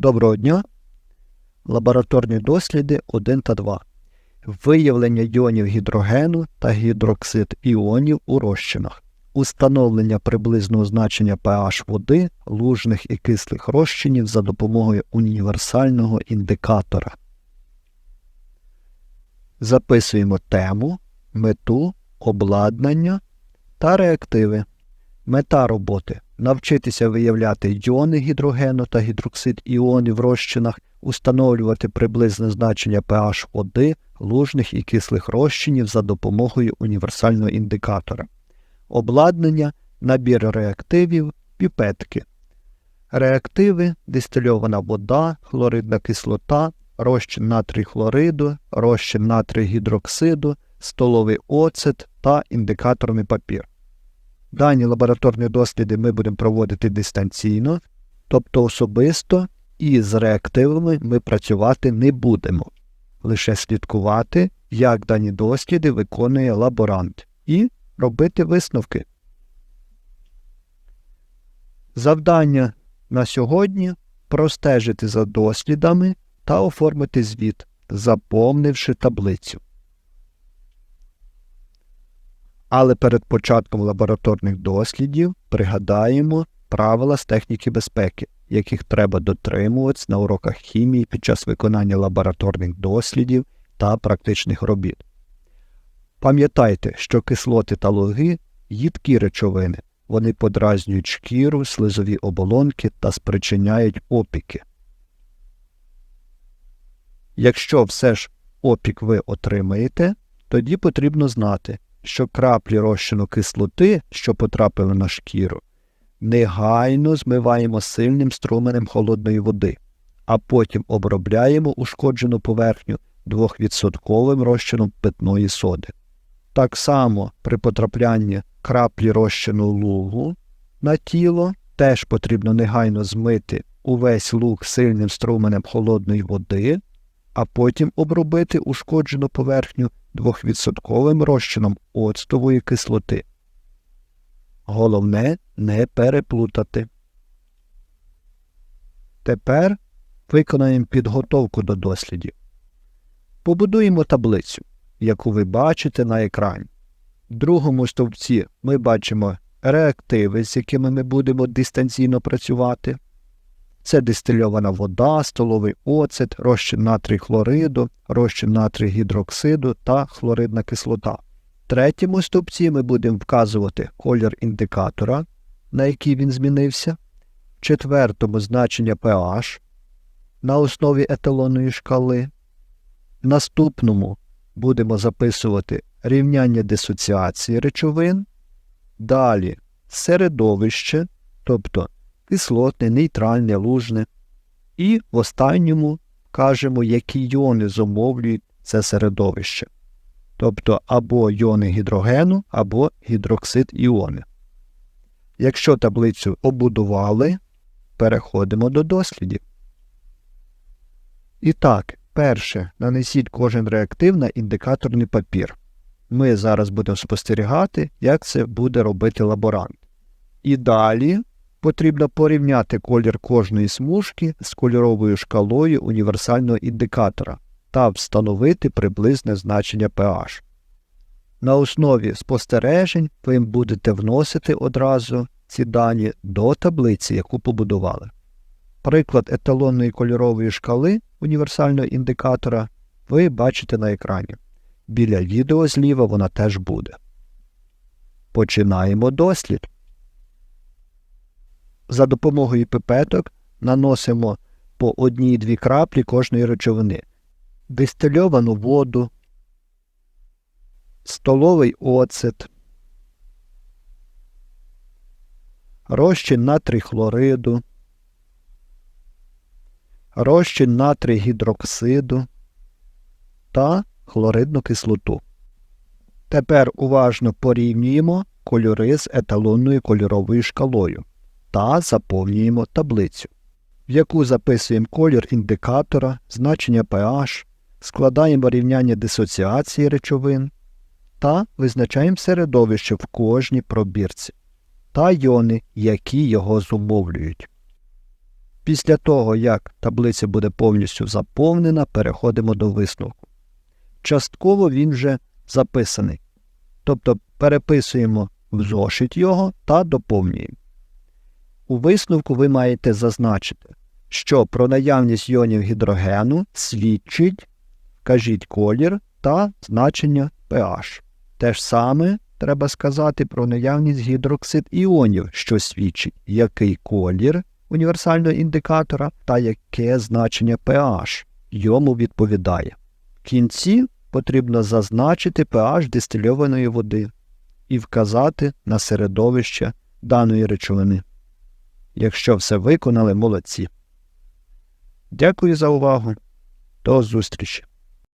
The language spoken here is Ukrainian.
Доброго дня. Лабораторні досліди 1 та 2. Виявлення іонів гідрогену та гідроксид іонів у розчинах. Установлення приблизного значення pH води, лужних і кислих розчинів за допомогою універсального індикатора. Записуємо тему, мету, обладнання та реактиви. Мета роботи навчитися виявляти іони гідрогену та гідроксид іонів в розчинах, установлювати приблизне значення pH води, лужних і кислих розчинів за допомогою універсального індикатора. Обладнання, набір реактивів, піпетки. Реактиви дистильована вода, хлоридна кислота, розчин натрій хлориду, розчин натрій гідроксиду, столовий оцет та індикаторний папір. Дані лабораторні досліди ми будемо проводити дистанційно, тобто особисто і з реактивами ми працювати не будемо, лише слідкувати, як дані досліди виконує лаборант, і робити висновки. Завдання на сьогодні простежити за дослідами та оформити звіт, заповнивши таблицю. Але перед початком лабораторних дослідів пригадаємо правила з техніки безпеки, яких треба дотримуватись на уроках хімії під час виконання лабораторних дослідів та практичних робіт. Пам'ятайте, що кислоти та логи їдкі речовини, вони подразнюють шкіру, слизові оболонки та спричиняють опіки. Якщо все ж опік ви отримаєте, тоді потрібно знати, що краплі розчину кислоти, що потрапили на шкіру, негайно змиваємо сильним струменем холодної води, а потім обробляємо ушкоджену поверхню 2% розчином питної соди. Так само при потраплянні краплі розчину лугу на тіло теж потрібно негайно змити увесь луг сильним струменем холодної води, а потім обробити ушкоджену поверхню 2% розчином оцтової кислоти. Головне не переплутати. Тепер виконаємо підготовку до дослідів. Побудуємо таблицю, яку ви бачите на екрані. В другому стовпці ми бачимо реактиви, з якими ми будемо дистанційно працювати. Це дистильована вода, столовий оцет, розчин натрій хлориду, розчин натрій гідроксиду та хлоридна кислота. В третьому стовпці ми будемо вказувати колір індикатора, на який він змінився, в четвертому значення pH на основі еталонної шкали. Наступному будемо записувати рівняння дисоціації речовин, далі середовище, тобто кислотне, нейтральне, лужне. І в останньому кажемо, які йони зумовлюють це середовище. Тобто або йони гідрогену, або гідроксид іони. Якщо таблицю обудували, переходимо до дослідів. І так, перше, нанесіть кожен реактив на індикаторний папір. Ми зараз будемо спостерігати, як це буде робити лаборант. І далі потрібно порівняти колір кожної смужки з кольоровою шкалою універсального індикатора та встановити приблизне значення pH. На основі спостережень ви будете вносити одразу ці дані до таблиці, яку побудували. Приклад еталонної кольорової шкали універсального індикатора ви бачите на екрані. Біля відео зліва вона теж буде. Починаємо дослід. За допомогою пипеток наносимо по одній-дві краплі кожної речовини, дистильовану воду, столовий оцет, розчин натрій хлориду, розчин натрій гідроксиду та хлоридну кислоту. Тепер уважно порівнюємо кольори з еталонною кольоровою шкалою та заповнюємо таблицю, в яку записуємо колір індикатора, значення pH, складаємо рівняння дисоціації речовин та визначаємо середовище в кожній пробірці та йони, які його зумовлюють. Після того, як таблиця буде повністю заповнена, переходимо до висновку. Частково він вже записаний. Тобто переписуємо в зошит його та доповнюємо. У висновку ви маєте зазначити, що про наявність йонів гідрогену свідчить, вкажіть колір та значення pH. Те ж саме треба сказати про наявність гідроксид іонів, що свідчить, який колір універсального індикатора та яке значення pH йому відповідає. В кінці потрібно зазначити pH дистильованої води і вказати на середовище даної речовини. Якщо все виконали, молодці. Дякую за увагу. До зустрічі!